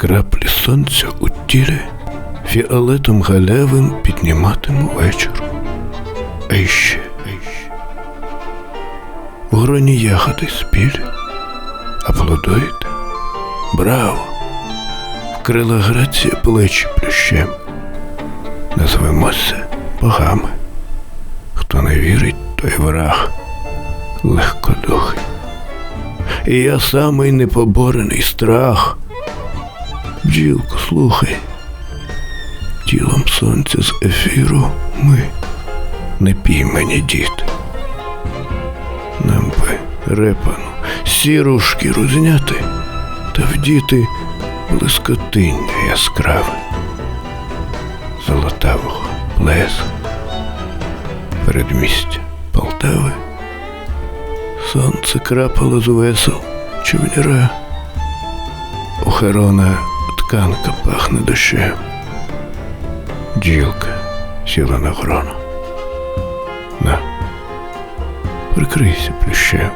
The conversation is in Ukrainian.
Краплі сонця у тілі фіолетом галявим підніматиму вечір. А іще, в гроні ягоди спілі, аплодуєте, браво, вкрила грація плечі плющем. Назвемося богами. Хто не вірить, той враг легкодухий. І я самий непоборений страх. Бджілко, слухай. Тілом сонця з ефіру ми не піймані діти. Нам би репану сіру шкіру зняти та вдіти блискотиння яскраве, золотавого плеса, передмістя Полтави. Сонце крапало з весел човняра. У Херона тканка пахне дощем. Джилка сіла на хрону. На, прикрийся плющем.